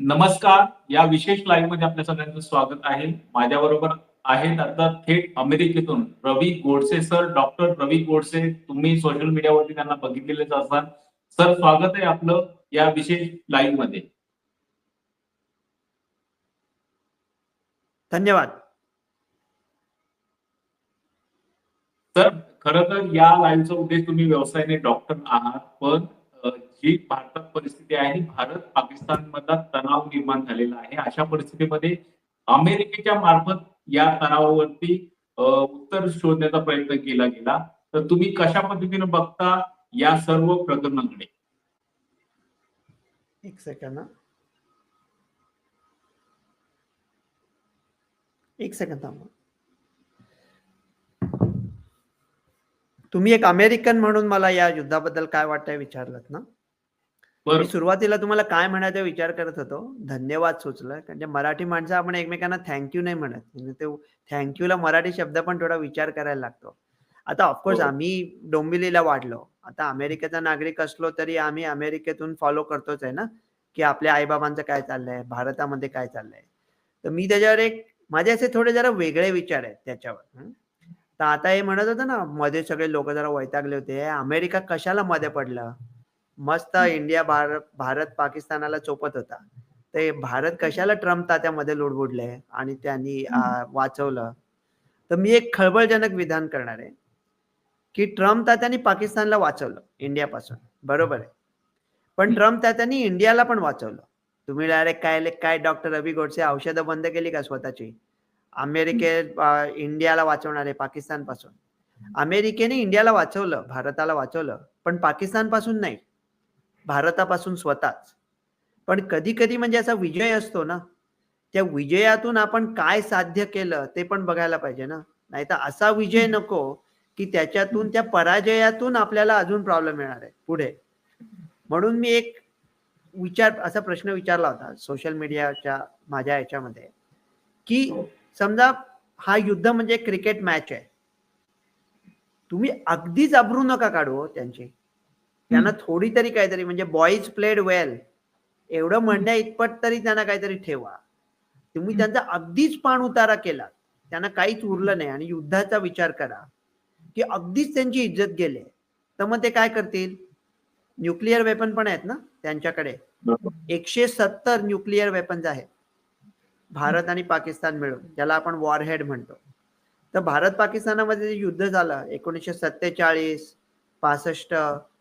नमस्कार. या विशेष लाईव्हमध्ये आपल्या सगळ्यांचं स्वागत आहे. माझ्याबरोबर आहेत आता थेट अमेरिकेतून रवी गोडसे सर डॉक्टर रवी गोडसे तुम्ही सोशल मीडियावरती त्यांना बघितलेलेच असाल. सर स्वागत आहे आपलं या विशेष लाईव्हमध्ये. धन्यवाद. सर खरं तर या लाईव्हचा उद्देश तुम्ही व्यवसायाने डॉक्टर आहात पण ही भारतात परिस्थिती आहे. भारत पाकिस्तान मधला तणाव निर्माण झालेला आहे. अशा परिस्थितीमध्ये अमेरिकेच्या मार्फत या तणावावरती उत्तर शोधण्याचा प्रयत्न केला गेला. तर तुम्ही कशा पद्धतीने बघता या सर्व प्रकरणाकडे? एक सेकंड एक सेकंड तुम्ही एक अमेरिकन म्हणून मला या युद्धाबद्दल काय वाटतंय विचारलं ना? मी सुरुवातीला तुम्हाला काय म्हणायचा विचार करत होतो. धन्यवाद सुचलं. म्हणजे मराठी माणसं आपण एकमेकांना थँक्यू नाही म्हणत. म्हणजे ते थँक्यूला मराठी शब्द पण थोडा विचार करायला लागतो. आता ऑफकोर्स. आम्ही डोंबिवलीला वाढलो. आता अमेरिकेचा नागरिक असलो तरी आम्ही अमेरिकेतून फॉलो करतोच आहे ना. की आपल्या आईबाबांचं काय चाललंय? भारतामध्ये काय चाललंय? तर मी त्याच्यावर एक माझे असे थोडे जरा वेगळे विचार आहेत त्याच्यावर. तर आता हे म्हणत होतं ना मध्ये सगळे लोक जरा वैतागले होते. "हे अमेरिका कशाला मध्ये पडलं? मस्त इंडिया भारत भारत पाकिस्तानाला चोपत होता. ते भारत कशाला ट्रम्प तात्यामध्ये लुडबुडले आणि त्यांनी वाचवलं? तर मी एक खळबळजनक विधान करणार आहे की ट्रम्प तात्यांनी पाकिस्तानला वाचवलं इंडियापासून. बरोबर आहे. पण ट्रम्प तात्यांनी इंडियाला पण वाचवलं. तुम्ही डायरेक्ट काय काय डॉक्टर रवी गोडसे औषधं बंद केली का स्वतःची? अमेरिकेत इंडियाला वाचवणार आहे पाकिस्तानपासून अमेरिकेने इंडियाला वाचवलं भारताला वाचवलं पण पाकिस्तानपासून नाही. भारतापासून स्वतःच. पण कधी कधी म्हणजे असा विजय असतो ना त्या विजयातून आपण काय साध्य केलं ते पण बघायला पाहिजे ना. नाही तर असा विजय नको की त्याच्यातून त्या पराजयातून आपल्याला अजून प्रॉब्लेम येणार आहे पुढे. म्हणून मी एक विचार असा प्रश्न विचारला होता सोशल मीडियाच्या माझ्या याच्यामध्ये. की समजा हा युद्ध म्हणजे क्रिकेट मॅच आहे. तुम्ही अगदीच अब्रू नका काढू हो त्यांची. त्यांना थोडी तरी काहीतरी म्हणजे बॉईज प्लेड वेल एवढं म्हणण्या इतपत तरी त्यांना काहीतरी ठेवा. तुम्ही त्यांचा अगदीच पाण उतारा केला त्यांना काहीच उरलं नाही आणि युद्धाचा विचार करा. की अगदीच त्यांची इज्जत गेले. तर मग ते काय करतील? न्यूक्लिअर वेपन पण आहेत ना त्यांच्याकडे. एकशे सत्तर न्यूक्लिअर वेपन्स आहेत. भारत आणि पाकिस्तान मिळून ज्याला आपण वॉरहेड म्हणतो. तर भारत पाकिस्तानामध्ये जे युद्ध झालं एकोणीसशे सत्तेचाळीस पासष्ट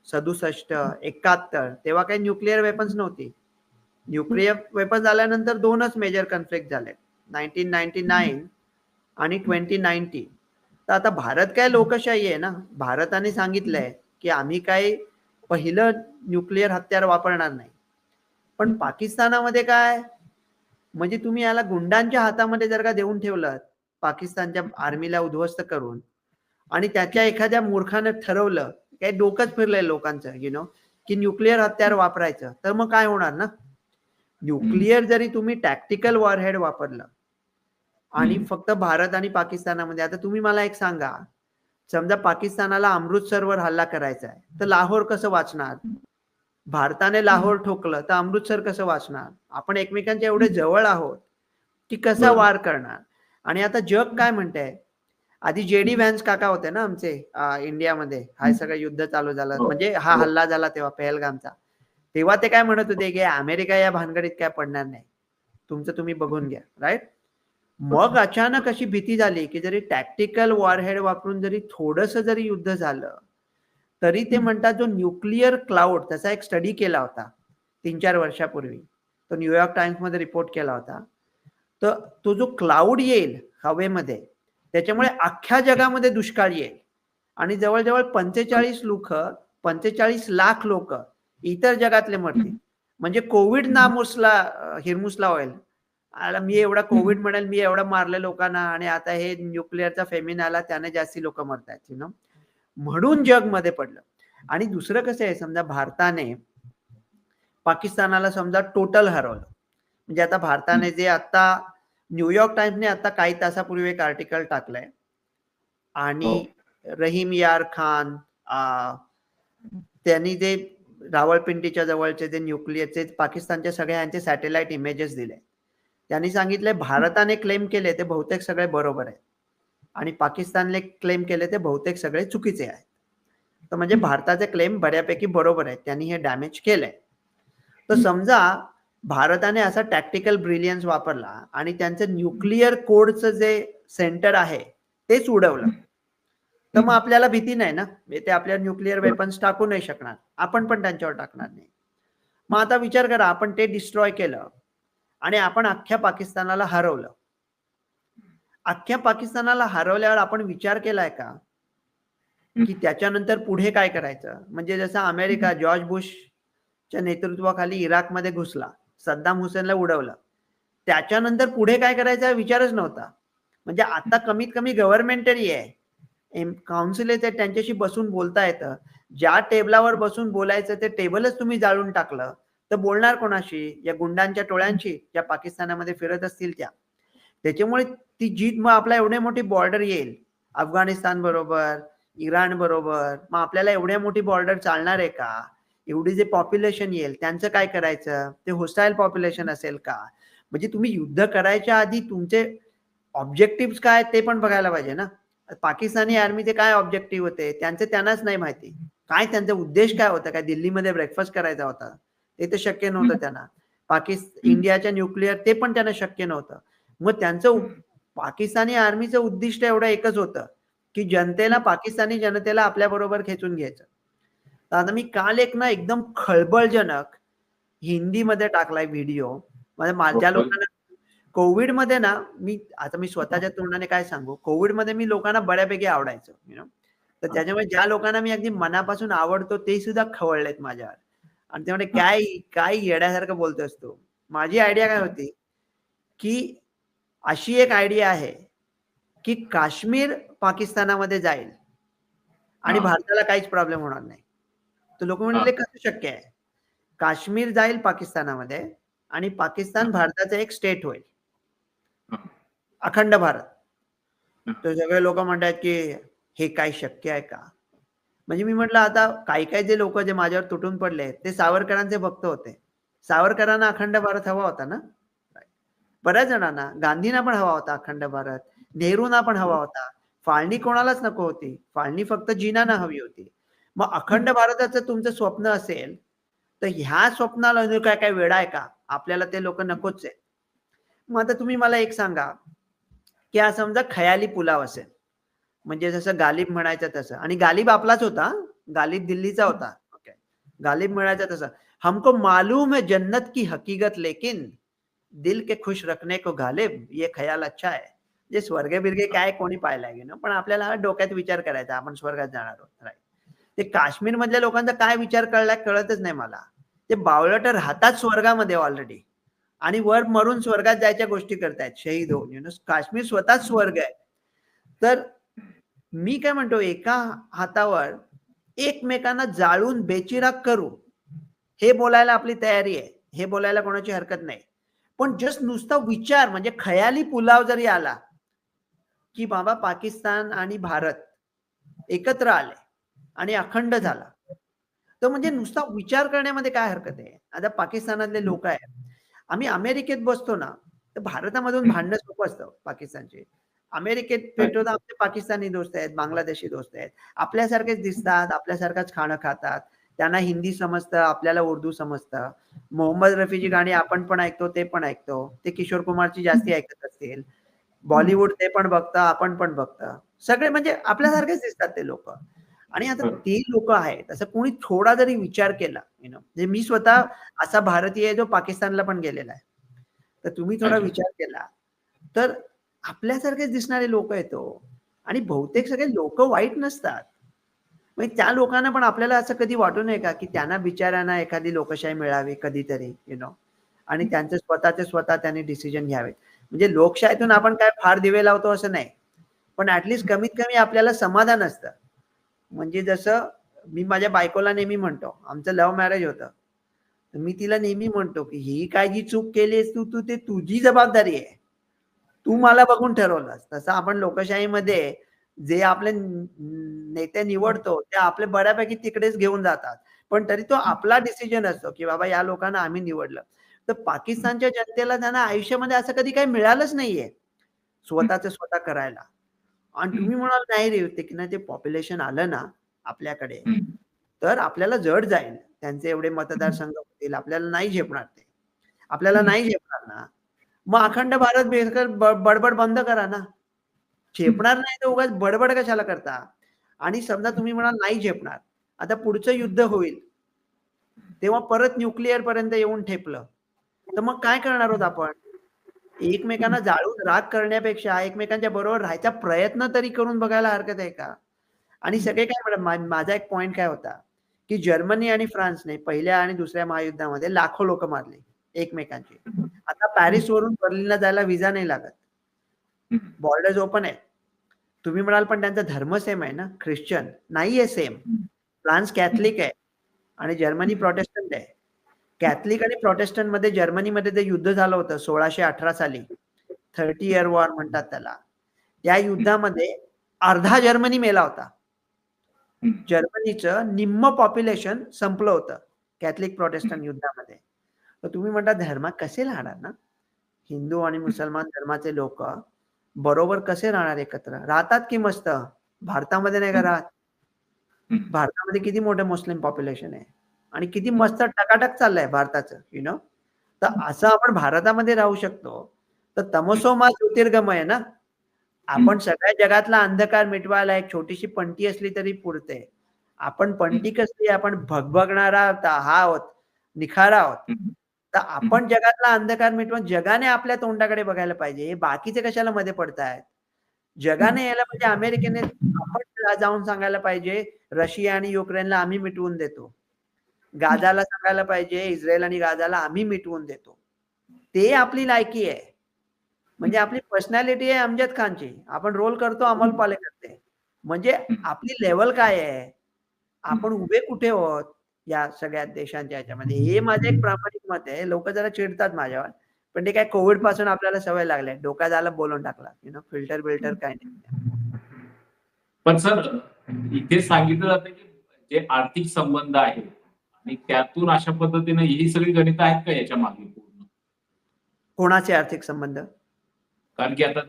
सदुसष्ट एकाहत्तर तेव्हा काही न्यूक्लिअर वेपन्स नव्हती. न्यूक्लिअर वेपन्स आल्यानंतर दोनच मेजर कन्फ्लिक्ट झाले नाईन्टीन नाईन्टी नाईन आणि ट्वेंटी नाईन्टी तर आता भारत काय लोकशाही आहे ना? भारताने सांगितलंय की आम्ही काय पहिलं न्यूक्लिअर हत्यार वापरणार नाही. पण पाकिस्तानामध्ये काय? म्हणजे तुम्ही याला गुंडांच्या हातामध्ये जर का देऊन ठेवलं पाकिस्तानच्या आर्मीला उद्ध्वस्त करून आणि त्याच्या एखाद्या मूर्खानं ठरवलं काही डोकंच फिरलंय लोकांचं यु नो की न्यूक्लिअर हत्यार वापरायचं. तर मग काय होणार ना? न्यूक्लिअर जरी तुम्ही टॅक्टिकल वॉरहेड वापरलं आणि. फक्त भारत आणि पाकिस्तानामध्ये आता तुम्ही मला एक सांगा. समजा पाकिस्तानाला अमृतसरवर हल्ला करायचा आहे तर लाहोर कसं वाचणार? भारताने लाहोर ठोकलं तर अमृतसर कसं वाचणार? आपण एकमेकांच्या एवढे जवळ आहोत की कसा. वार करणार? आणि आता जग काय म्हणतंय? आधी जे डी व्हॅन्स काका होते ना आमचे इंडियामध्ये. हा सगळं युद्ध चालू झालं. हो. म्हणजे हा हो. हल्ला झाला तेव्हा पहलगामचा. तेव्हा ते काय म्हणत होते की अमेरिका या भानगडीत काय पडणार नाही. तुमचं तुम्ही बघून घ्या राईट मग अचानक अशी भीती झाली की जरी टॅक्टिकल वॉरहेड वापरून जरी थोडस जरी युद्ध झालं तरी ते म्हणतात जो न्यूक्लिअर क्लाउड त्याचा एक स्टडी केला होता तीन चार वर्षापूर्वी. तो न्यूयॉर्क टाइम्समध्ये रिपोर्ट केला होता. तर तो जो क्लाउड येईल हवेमध्ये त्याच्यामुळे अख्ख्या जगामध्ये दुष्काळ येईल आणि जवळजवळ पंचेचाळीस लोक पंचेचाळीस लाख लोक इतर जगातले मरतील. म्हणजे कोविड नामुसला हिरमुसला होईल. मी एवढा कोविड म्हणेल मी एवढा मारले लोकांना आणि आता हे न्यूक्लिअरचा फेमिन आला त्याने जास्ती लोक मरतायत यु नो म्हणून जगमध्ये पडलं. आणि दुसरं कसं आहे समजा भारताने पाकिस्तानाला समजा टोटल हरवलं. म्हणजे आता भारताने जे आता न्यूयॉर्क टाइम्सने आता काही तासापूर्वी एक आर्टिकल टाकलंय. आणि रहीम यार खान त्यांनी जे रावळपिंडीच्या जवळचे जे न्यूक्लियरचे पाकिस्तानच्या सगळ्या यांचे सॅटेलाइट इमेजेस दिले. त्यांनी सांगितले भारताने क्लेम केले ते बहुतेक सगळे बरोबर आहे आणि पाकिस्तानने क्लेम केले ते बहुतेक सगळे चुकीचे आहेत. तर म्हणजे भारताचे क्लेम बऱ्यापैकी बरोबर आहेत. त्यांनी हे डॅमेज केलंय. तर समजा भारताने असा टॅक्टिकल ब्रिलियन्स वापरला आणि त्यांचं न्यूक्लिअर कोडचं जे सेंटर आहे तेच उडवलं. तर मग आपल्याला भीती नाही ना? मी ते आपल्या न्यूक्लिअर वेपन्स टाकू नाही शकणार. आपण पण त्यांच्यावर टाकणार नाही. मग आता विचार करा आपण ते डिस्ट्रॉय केलं आणि आपण अख्ख्या पाकिस्तानाला हरवलं. अख्ख्या पाकिस्तानाला हरवल्यावर आपण विचार केलाय का? की त्याच्यानंतर पुढे काय करायचं? म्हणजे जसं अमेरिका जॉर्ज बुशच्या नेतृत्वाखाली इराकमध्ये घुसला. सद्दाम हुसेनला उडवलं. त्याच्यानंतर पुढे काय करायचा विचारच नव्हता. म्हणजे आता कमीत कमी गव्हर्नमेंटरी आहे. काउन्सिल आहे त्यांच्याशी बसून बोलता येतं. ज्या टेबलावर बसून बोलायचं ते टेबलच तुम्ही जाळून टाकलं. तर बोलणार कोणाशी? या गुंडांच्या टोळ्यांशी? ज्या पाकिस्तानामध्ये फिरत असतील त्या. त्याच्यामुळे ती जीत मग आपला एवढी मोठी बॉर्डर येईल. अफगाणिस्तान बरोबर इराण बरोबर. मग आपल्याला एवढ्या मोठी बॉर्डर चालणार आहे का? एवढी जे पॉप्युलेशन येईल त्यांचं काय करायचं? ते होस्टाईल पॉप्युलेशन असेल का? म्हणजे तुम्ही युद्ध करायच्या आधी तुमचे ऑब्जेक्टिव्ह काय ते पण बघायला पाहिजे ना? पाकिस्तानी आर्मीचे काय ऑब्जेक्टिव्ह होते? त्यांचे त्यांनाच नाही माहिती. काय त्यांचा उद्देश काय होता? काय दिल्लीमध्ये ब्रेकफास्ट करायचा होता? ते तर शक्य नव्हतं त्यांना. पाकिस्तान इंडियाच्या न्यूक्लिअर ते पण त्यांना शक्य नव्हतं. मग त्यांचं पाकिस्तानी आर्मीचं उद्दिष्ट एवढं एकच होतं की जनतेला पाकिस्तानी जनतेला आपल्या बरोबर खेचून घ्यायचं. आता मी काल एक ना एकदम खळबळजनक हिंदीमध्ये टाकलाय व्हिडिओ म्हणजे माझ्या लोकांना कोविडमध्ये ना मी आता मी स्वतःच्या तोंडाने काय सांगू? कोविडमध्ये मी लोकांना बऱ्यापैकी आवडायचो यु नो तर त्याच्यामुळे ज्या लोकांना मी अगदी मनापासून आवडतो ते सुद्धा खवळलेत माझ्यावर. आणि ते म्हणजे काय काय येड्यासारखं बोलतो असतो माझी आयडिया काय होती? की अशी एक आयडिया आहे की काश्मीर पाकिस्तानामध्ये जाईल आणि भारताला काहीच प्रॉब्लेम होणार नाही. तर लोक म्हणले कसं शक्य आहे? काश्मीर जाईल पाकिस्तानामध्ये आणि पाकिस्तान भारताचं एक स्टेट होईल. अखंड भारत. तर सगळे लोक म्हणतात की हे काय शक्य आहे का? म्हणजे मी म्हटलं आता काही काही जे लोक जे माझ्यावर तुटून पडले ते सावरकरांचे भक्त होते. सावरकरांना अखंड भारत हवा होता ना? बऱ्याच जणांना गांधींना पण हवा होता अखंड भारत नेहरूंना पण हवा होता. फाळणी कोणालाच नको होती. फाळणी फक्त जिनाना हवी होती. मग अखंड भारताचं तुमचं स्वप्न असेल तर ह्या स्वप्नाला काय काय वेळा आहे का? आपल्याला ते लोक नकोच आहे मग आता तुम्ही मला एक सांगा की हा समजा खयाली पुलाव असेल म्हणजे जसं गालिब म्हणायचं तसं आणि गालिब आपलाच होता गालिब दिल्लीचा होता ओके. गालिब म्हणायचं तसं हमको मालूम है जन्नत की हकीकत लेकिन दिल के खुश रखने को गालिब ये ख्याल अच्छा है. जे स्वर्ग बिर्गे काय कोणी पाहायला गेलं ना पण आपल्याला डोक्यात विचार करायचा आपण स्वर्गात जाणार आहोत राईट ते काश्मीर मधल्या लोकांचा काय विचार कळलाय कळतच नाही मला. ते बावळट राहतात स्वर्गामध्ये ऑलरेडी आणि वर मरून स्वर्गात जायच्या गोष्टी करतायत. शहीद होऊन. यु नो काश्मीर स्वतःच स्वर्ग आहे. तर मी काय म्हणतो एका हातावर एकमेकांना जाळून बेचिराग करू. हे बोलायला आपली तयारी आहे. हे बोलायला कोणाची हरकत नाही. पण जस्ट नुसता विचार म्हणजे खयाली पुलाव जरी आला की बाबा पाकिस्तान आणि भारत एकत्र आले. आणि अखंड झाला. तर म्हणजे नुसता विचार करण्यामध्ये काय हरकत आहे? आता पाकिस्तानातले लोक आहेत. आम्ही अमेरिकेत बसतो ना तर भारतामधून भांडणं सोपं असतं पाकिस्तानचे. अमेरिकेत तर आमचे पाकिस्तानी दोस्त आहेत बांगलादेशी दोस्त आहेत. आपल्यासारखेच दिसतात आपल्यासारखंच खाणं खातात. त्यांना हिंदी समजतं आपल्याला उर्दू समजतं. मोहम्मद रफीची गाणी आपण पण ऐकतो ते पण ऐकतो. ते किशोर कुमारची जास्ती ऐकत असतील. बॉलिवूड ते पण बघतं आपण पण बघतं. सगळे म्हणजे आपल्यासारखेच दिसतात ते लोक. आणि आता ते लोक आहेत असं कोणी थोडा जरी विचार केला यु नो म्हणजे मी स्वतः असा भारतीय आहे जो पाकिस्तानला पण गेलेला आहे. तर तुम्ही थोडा विचार केला तर आपल्यासारखेच दिसणारे लोक येतो आणि बहुतेक सगळे लोक वाईट नसतात. म्हणजे त्या लोकांना पण आपल्याला असं कधी वाटू नये का की त्यांना बिचाऱ्यांना एखादी लोकशाही मिळावी कधीतरी यु नो आणि त्यांचे स्वतःचे स्वतः त्यांनी डिसिजन घ्यावेत म्हणजे लोकशाहीतून आपण काय फार दिवे लावतो असं नाही. पण ऍटलिस्ट कमीत कमी आपल्याला समाधान असतं. म्हणजे जसं मी माझ्या बायकोला नेहमी म्हणतो आमचं लव्ह मॅरेज होतं. मी तिला नेहमी म्हणतो की ही काय जी चूक केलीस तू तू ते तुझी जबाबदारी आहे. तू मला बघून ठरवलंस. तसं आपण लोकशाहीमध्ये जे आपले नेते निवडतो ते आपले बऱ्यापैकी तिकडेच घेऊन जातात. पण तरी तो आपला डिसिजन असतो की बाबा या लोकांना आम्ही निवडलं. तर पाकिस्तानच्या जनतेला त्यांना आयुष्यामध्ये असं कधी काही मिळालंच नाहीये. स्वतःच स्वतः करायला. आणि तुम्ही म्हणाल नाही रे ते की नाही ते पॉप्युलेशन आलं ना आपल्याकडे तर आपल्याला जड जाईल. त्यांचे एवढे मतदारसंघ होतील आपल्याला नाही झेपणार ते. आपल्याला नाही झेपणार ना. मग अखंड भारत बेकर बडबड बंद करा ना. झेपणार नाही तर उगाच बडबड कशाला करता? आणि समजा तुम्ही म्हणाल नाही झेपणार. आता पुढचं युद्ध होईल. तेव्हा परत न्यूक्लिअर पर्यंत येऊन ठेपलं. तर मग काय करणार आहोत आपण? एकमेकांना जाळून राग करण्यापेक्षा एकमेकांच्या बरोबर राहायचा प्रयत्न तरी करून बघायला हरकत आहे का? आणि सगळे काय म्हणतात माझा एक पॉइंट काय होता? की जर्मनी आणि फ्रान्सने पहिल्या आणि दुसऱ्या महायुद्धामध्ये लाखो लोक मारले एकमेकांचे. आता पॅरिस वरून बर्लिनला जायला विजा नाही लागत. बॉर्डर्स ओपन आहे तुम्ही म्हणाल पण त्यांचा धर्म सेम आहे ना? ख्रिश्चन. नाहीये सेम फ्रान्स कॅथलिक आहे. आणि जर्मनी प्रोटेस्टंट आहे. कॅथलिक आणि प्रोटेस्टंटमध्ये जर्मनीमध्ये ते युद्ध झालं होतं सोळाशे अठरा साली थर्टी इयर वॉर म्हणतात त्याला त्या युद्धामध्ये अर्धा जर्मनी मेला होता. जर्मनीचं निम्म पॉप्युलेशन संपलं होतं कॅथलिक प्रोटेस्टंट युद्धामध्ये. तर तुम्ही म्हणता धर्म कसे राहणार ना? हिंदू आणि मुसलमान धर्माचे लोक बरोबर कसे राहणार एकत्र? राहतात की मस्त? भारतामध्ये नाही का राहत? भारतामध्ये किती मोठं मुस्लिम पॉप्युलेशन आहे? आणि किती मस्त टकाटक चाललंय भारताचं यु नो तर असं आपण भारतामध्ये राहू शकतो. तर तमसोमा ज्योतिर्गमय ना? आपण सगळ्या जगातला अंधकार मिटवायला एक छोटीशी पंटी असली तरी पुरते. आपण पंटी कसली? आपण भगभगणारा हा आहोत निखारा आहोत. तर आपण जगातला अंधकार मिटवून जगाने आपल्या तोंडाकडे बघायला पाहिजे. हे बाकीचे कशाला मध्ये पडतायत? जगाने यायला पाहिजे अमेरिकेने आपण जाऊन सांगायला पाहिजे रशिया आणि युक्रेनला आम्ही मिटवून देतो. गाजाला सांगायला पाहिजे इस्रायल आणि गाजाला आम्ही मिटवून देतो. ते आपली लायकी आहे. म्हणजे आपली पर्सनॅलिटी आहे अमजद खानची. आपण रोल करतो अमोल पालेकरचे म्हणजे आपली लेवल काय आहे? आपण उभे कुठे आहोत या सगळ्या देशांच्या ह्याच्यामध्ये? हे माझं एक प्रामाणिक मत आहे. लोक जरा चिडतात माझ्यावर. पण ते काय कोविडपासून आपल्याला सवय लागल्या. डोका झाला बोलून टाकला. यु नो फिल्टर बिल्टर काय नाही. पण सर इथे सांगितलं जातं की जे आर्थिक संबंध आहेत आणि त्यातून अशा पद्धतीने ही सगळी गणित आहेत का याच्या मागे पूर्ण? कोणाचे आर्थिक संबंध? कारण की आता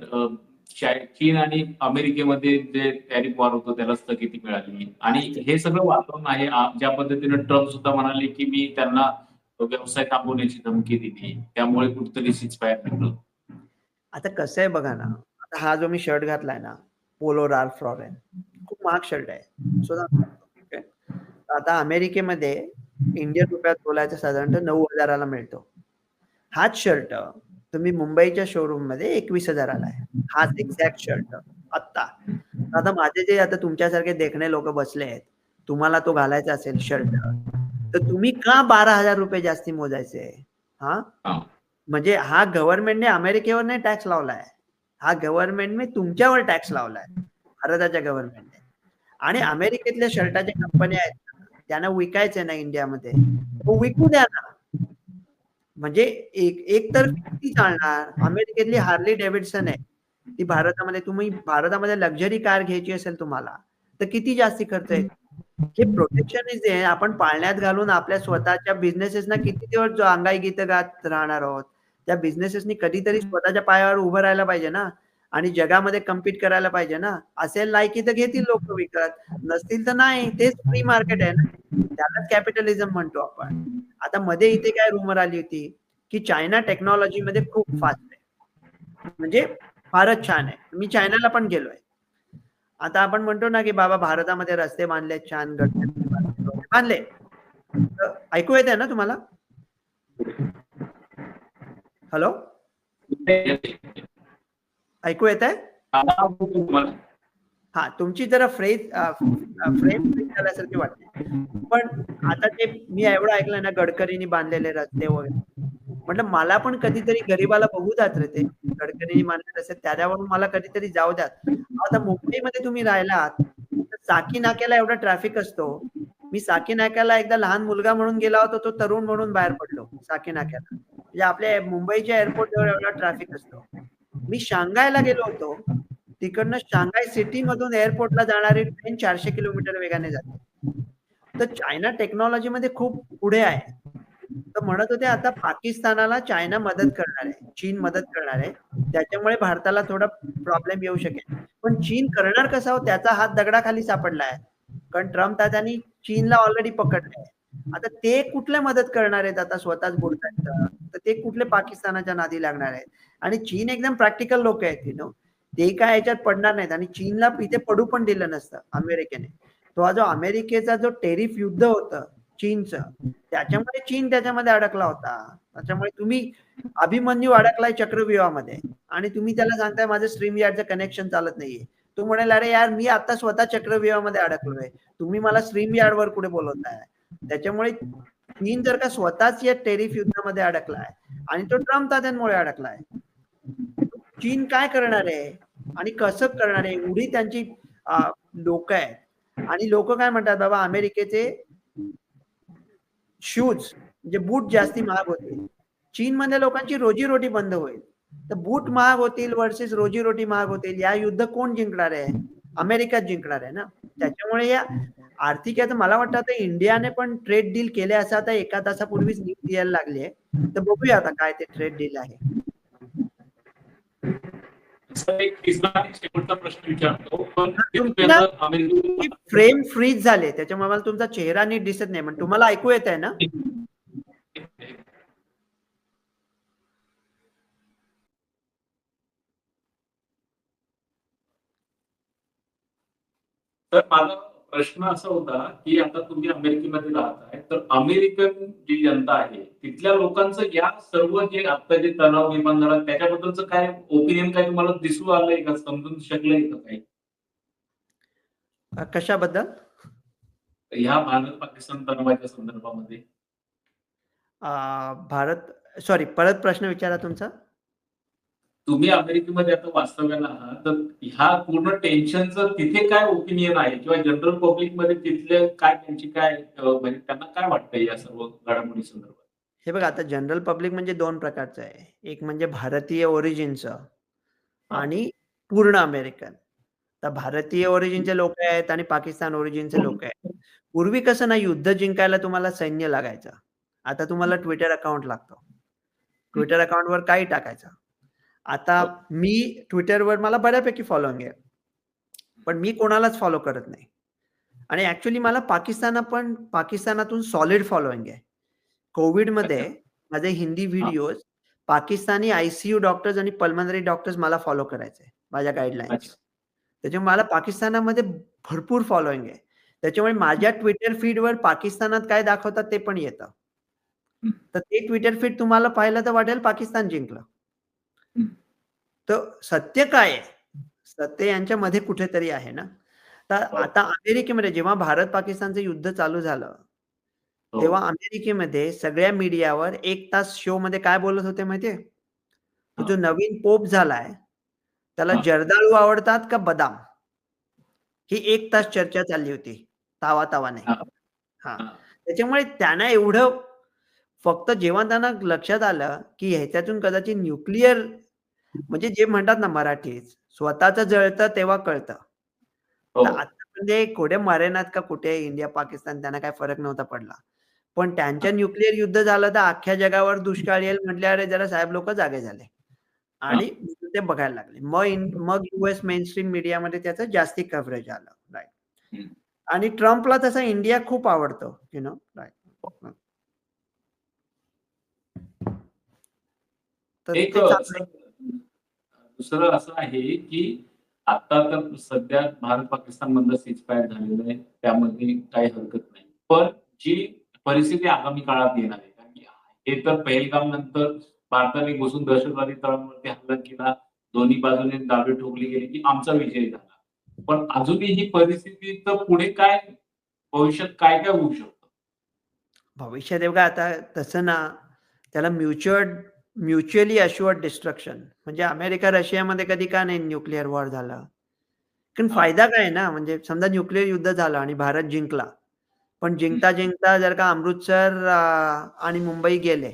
चीन आणि अमेरिकेमध्ये जे टॅरिफ वार होतो त्याला स्थगिती मिळाली. आणि हे सगळं वातावरण आहे ज्या पद्धतीने ट्रम्प सुद्धा म्हणाले की मी त्यांना व्यवसाय थांबवण्याची धमकी दिली. त्यामुळे कुठतरी सिक्सफायर निघलं आता कसं आहे बघा ना आता हा जो मी शर्ट घातलाय ना पोलो राल्फ फ्रॉरेन खूप महाग शर्ट आहे? आता अमेरिकेमध्ये इंडियन रुपयात बोलायचं साधारणतः नऊ हजाराला मिळतो. हाच शर्ट तुम्ही मुंबईच्या शोरूममध्ये एकवीस हजाराला आहे. हाच एक्झॅक्ट शर्ट आत्ता. आता माझे जे आता तुमच्यासारखे देखणे लोक बसले आहेत तुम्हाला तो घालायचा असेल शर्ट तर तुम्ही का बारा हजार रुपये जास्ती मोजायचे? हा. म्हणजे हा गव्हर्नमेंटने अमेरिकेवर नाही टॅक्स लावलाय. हा गव्हर्नमेंटने तुमच्यावर टॅक्स लावलाय. भारताच्या गव्हर्नमेंटने आणि अमेरिकेतल्या शर्टाच्या कंपन्या आहेत त्यांना विकायचंय ना इंडियामध्ये. तो विकू द्या ना. म्हणजे एक एक तर किती चालणार? अमेरिकेतली हार्ली डेव्हिडसन आहे. ती भारतामध्ये तुम्ही भारतामध्ये लक्झरी कार घ्यायची असेल तुम्हाला तर किती जास्ती खर्च आहे? हे प्रोटेक्शन आहे. आपण पाळण्यात घालून आपल्या स्वतःच्या बिझनेसेसना किती दिवस जो अंगाई गीत गात राहणार आहोत त्या बिझनेसेसनी कधीतरी स्वतःच्या पायावर उभं राहायला पाहिजे ना. आणि जगामध्ये कम्पीट करायला पाहिजे ना. असेल लायकी तर घेतील लोक विकत. नसतील तर नाही. तेच फ्री मार्केट आहे ना. त्यालाच कॅपिटलिझम म्हणतो आपण. आता मध्ये इथे काय रुमर आली होती की चायना टेक्नॉलॉजी मध्ये खूप फास्ट आहे. म्हणजे फारच छान आहे. मी चायनाला पण गेलोय. आता आपण म्हणतो ना की बाबा भारतामध्ये रस्ते बांधले छान गट बांधले. ऐकू येत आहे ना तुम्हाला? हॅलो? ऐकू येत आहे? हा तुमची जरा फ्रेज फ्रेम झाल्यासारखी वाटते. पण आता ते मी एवढं ऐकलंय ना गडकरींनी बांधलेले रस्ते वगैरे. म्हटलं मला पण कधीतरी गरीबाला बघू द्यात रे ते. गडकरींनी बांधलेले रस्ते त्याच्यावरून मला कधीतरी जाऊ द्यात. आता मुंबईमध्ये तुम्ही राहिलात तर साकी नाक्याला एवढा ट्रॅफिक असतो. मी साकी नाक्याला एकदा लहान मुलगा म्हणून गेला होता तो तरुण म्हणून बाहेर पडलो साकी नाक्याला म्हणजे आपल्या मुंबईच्या एअरपोर्ट जवळ एवढा ट्रॅफिक असतो. मी शांघायला गेलो होतो. तिकडनं शांघाय सिटी मधून एअरपोर्टला जाणारी ट्रेन चारशे किलोमीटर वेगाने जाते. तर चायना टेक्नॉलॉजी मध्ये खूप पुढे आहे. तर म्हणत होते आता पाकिस्तानाला चायना मदत करणार आहे. चीन मदत करणार आहे. त्याच्यामुळे भारताला थोडा प्रॉब्लेम येऊ शकेल. पण चीन करणार कसा हो? त्याचा हात दगडाखाली सापडला आहे. कारण ट्रम्प दादानी चीनला ऑलरेडी पकडलंय. आता ते कुठल्या मदत करणार आहेत आता स्वतःच बोलतायत? तर. ते कुठले पाकिस्तानाच्या नादी लागणार आहेत? आणि चीन एकदम प्रॅक्टिकल लोक आहेत यु नो ते काय याच्यात पडणार नाहीत. आणि चीनला इथे पडू पण दिलं नसतं अमेरिकेने. तो हा जो अमेरिकेचा जो टेरिफ युद्ध होतं चीनचं त्याच्यामुळे चीन त्याच्यामध्ये अडकला होता. त्याच्यामुळे तुम्ही अभिमन्यू अडकलाय चक्रव्यूहामध्ये. आणि तुम्ही त्याला सांगताय माझं स्ट्रीम यार्डचं कनेक्शन चालत नाहीये. तो म्हणेल अरे यार मी आता स्वतः चक्रव्यूहामध्ये अडकलोय. तुम्ही मला स्ट्रीम यार्डवर कुठे बोलवताय? त्याच्यामुळे चीन जर का स्वतःच या टेरिफ युद्धामध्ये अडकलाय आणि तो ट्रम्प दाद्यांमुळे अडकलाय चीन काय करणार आहे आणि कसं करणार आहे एवढी त्यांची लोक आहेत. आणि लोक काय म्हणतात बाबा अमेरिकेचे शूज म्हणजे बूट जास्ती महाग होतील. चीन मध्ये लोकांची रोजीरोटी बंद होईल. तर बूट महाग होतील वर्सेस रोजीरोटी महाग होतील. या युद्ध कोण जिंकणार आहे? अमेरिका जिंकणार आहे ना? त्याच्यामुळे या आर्थिक आहे तर मला वाटतं आता इंडियाने पण ट्रेड डील केले असं आता एका तासापूर्वीच न्यूज यायला लागली आहे. तर बघूया आता काय ते ट्रेड डील आहे. सर, फ्रेम फ्रीज झाले त्याच्यामुळे मला तुमचा चेहरा नीट दिसत नाही पण तुम्हाला ऐकू येत आहे ना? तर माझा प्रश्न असा होता की आता तुम्ही अमेरिकेमध्ये राहताय तर अमेरिकन जी जनता आहे तिथल्या लोकांचं या सर्व जे आता जे तणाव निर्माण झाला त्याच्याबद्दलचं काय ओपिनियन काय तुम्हाला दिसू आलंय का? समजून शकलंय का काही? कशाबद्दल? ह्या भारत पाकिस्तान तणावाच्या संदर्भामध्ये. भारत सॉरी परत प्रश्न विचारा तुमचा. तुम्ही अमेरिकेमध्ये आता वास्तव्याला आहात तर ह्या पूर्ण टेन्शनचं तिथे काय ओपिनियन आहे? किंवा जनरल पब्लिकमध्ये तिथले काय त्यांची काय म्हणजे त्यांना काय वाटतंय या सर्व घडामोडी संदर्भात? हे बघा आता जनरल पब्लिक म्हणजे दोन प्रकारचं आहे. एक म्हणजे भारतीय ओरिजिनचं आणि पूर्ण अमेरिकन तर भारतीय ओरिजिनचे लोक आहेत आणि पाकिस्तान ओरिजिनचे लोक आहेत. पूर्वी कसं ना युद्ध जिंकायला तुम्हाला सैन्य लागायचं. आता तुम्हाला ट्विटर अकाउंट लागतो. ट्विटर अकाउंटवर काही टाकायचं. आता मी ट्विटरवर मला बऱ्यापैकी फॉलोइंग आहे. पण मी कोणालाच फॉलो करत नाही. आणि ऍक्च्युली मला पाकिस्ताना पण पाकिस्तानातून सॉलिड फॉलोइंग आहे. कोविडमध्ये माझे Hindi videos Pakistani ICU doctors आणि पल्मनरी डॉक्टर्स मला फॉलो करायचे माझ्या गाईडलाईन्स. त्याच्यामुळे मला पाकिस्तानामध्ये भरपूर फॉलोइंग आहे. त्याच्यामुळे माझ्या ट्विटर फीडवर पाकिस्तानात काय दाखवतात ते पण येतं. हं. तर ते ट्विटर फीड तुम्हाला पाहिलं तर वाटेल पाकिस्तान जिंकलं. हं. तर सत्य काय आहे सत्य यांच्यामध्ये कुठेतरी आहे ना तर हो. आता अमेरिकेमध्ये जेव्हा भारत पाकिस्तानचं युद्ध चालू झालं हो. तेव्हा अमेरिकेमध्ये सगळ्या मीडियावर एक तास शो मध्ये काय बोलत होते माहितीये जो नवीन पोप झालाय त्याला. जर्दाळू आवडतात का बदाम ही एक तास चर्चा चालली होती तावा तावाने हा. त्याच्यामुळे त्यांना एवढं फक्त जेव्हा त्यांना लक्षात आलं की ह्याच्यातून कदाचित न्यूक्लिअर म्हणजे जे म्हणतात ना मराठीत स्वतःच जळतं तेव्हा कळतं. हो. आता म्हणजे कोडे मारेनात का कुठे? इंडिया पाकिस्तान त्यांना काय फरक नव्हता पडला. पण त्यांच्या न्यूक्लिअर युद्ध झालं तर अख्ख्या जगावर दुष्काळ येईल म्हटल्यावर जरा साहेब लोक जागे झाले. आणि ते बघायला लागले. मग मग युएस मेन स्ट्रीम मीडियामध्ये त्याचं जास्ती कव्हरेज आलं. राईट. आणि ट्रम्पला तसा इंडिया खूप आवडतो यु नो राईट तर ते एक चांगलं असं- दुसरं असं आहे की आता तर सध्या भारत पाकिस्तान मधलं सीजफायर झालेलं आहे. त्यामध्ये काही हरकत नाही. पण जी परिस्थिती आगामी काळात येणार आहे कारण की हे तर पहिलगाम नंतर भारताने घुसून दहशतवादी तळांवरती हल्ला केला. दोन्ही बाजूने दावे ठोकली गेली की आमचा विजय झाला. पण अजूनही ही परिस्थिती तर पुढे काय भविष्यात काय काय होऊ शकतं? भविष्यात एवढा आता तसं ना त्याला म्युच्युअल म्युच्युअली अश्युअर्ड डिस्ट्रक्शन म्हणजे अमेरिका रशियामध्ये कधी का नाही न्यूक्लिअर वॉर झाला. कारण. फायदा काय आहे ना म्हणजे समजा न्यूक्लिअर युद्ध झालं आणि भारत जिंकला. पण जिंकता जिंकता जर का अमृतसर आणि मुंबई गेले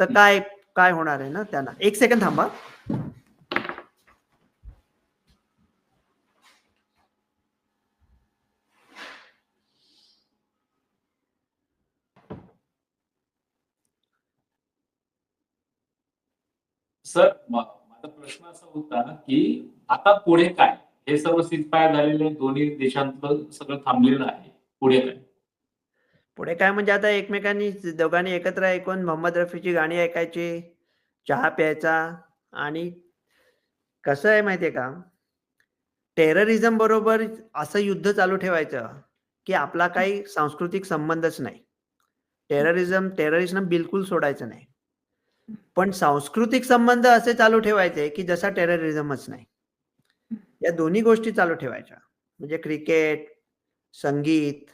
तर काय काय होणार आहे ना त्यांना? एक सेकंड थांबा. सर माझा प्रश्न असा होता की आता पुढे काय? हे सर्व सीजफायर झालेले दोन्ही देशांतलं सगळं थांबलेलं आहे. पुढे काय? पुढे काय? म्हणजे आता एकमेकांनी दोघांनी एकत्र ऐकून मोहम्मद रफीची गाणी ऐकायची चहा प्यायचा आणि कसं आहे माहितीये का? टेररिझम बरोबर असं युद्ध चालू ठेवायचं की आपला काही सांस्कृतिक संबंधच नाही. टेररिझम टेररिझम बिलकुल सोडायचं नाही. पण सांस्कृतिक संबंध असे चालू ठेवायचे की जसा टेररिझमच नाही. या दोन्ही गोष्टी चालू ठेवायच्या. म्हणजे क्रिकेट संगीत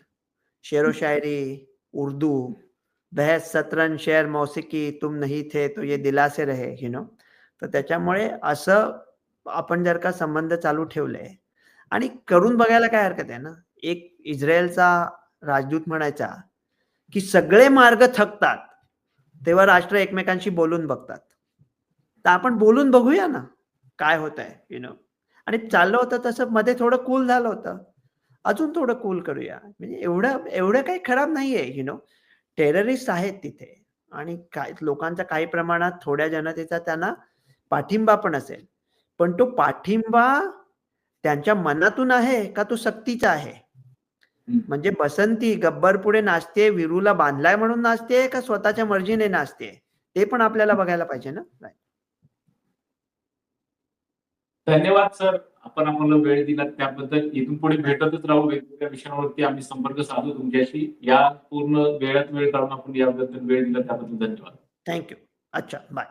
शेरो शायरी उर्दू बहस सतरंज शेर मौसिकी तुम नहीं थे तो ये दिलासे रहे यु नो तर त्याच्यामुळे असं आपण जर का संबंध चालू ठेवले आणि करून बघायला काय हरकत आहे ना? एक इस्रायलचा राजदूत म्हणायचा की सगळे मार्ग थकतात. तेव्हा राष्ट्र एकमेकांशी बोलून बघतात. तर आपण बोलून बघूया ना काय होत आहे यु नो आणि चाललं होतं तसं मध्ये थोडं कूल झालं होतं. अजून थोडं कूल करूया. म्हणजे एवढं एवढं काही खराब नाहीये यु नो टेररिस्ट आहेत तिथे. आणि काय लोकांचा काही प्रमाणात थोड्या जनतेचा त्यांना पाठिंबा पण असेल. पण तो पाठिंबा त्यांच्या मनातून आहे का तो सक्तीचा आहे? म्हणजे बसंती गब्बर पुढे नाचते विरूला बांधलाय म्हणून नाचते का स्वतःच्या मर्जीने नाचते ते पण आपल्याला बघायला पाहिजे ना? धन्यवाद सर आपण आम्हाला वेळ दिला त्याबद्दल. इथून पुढे भेटतच राहू. वेगवेगळ्या विषयांवरती आम्ही संपर्क साधू तुमच्याशी. या पूर्ण वेळात वेळ काढून आपण याबद्दल वेळ दिला त्याबद्दल धन्यवाद. थँक्यू अच्छा बाय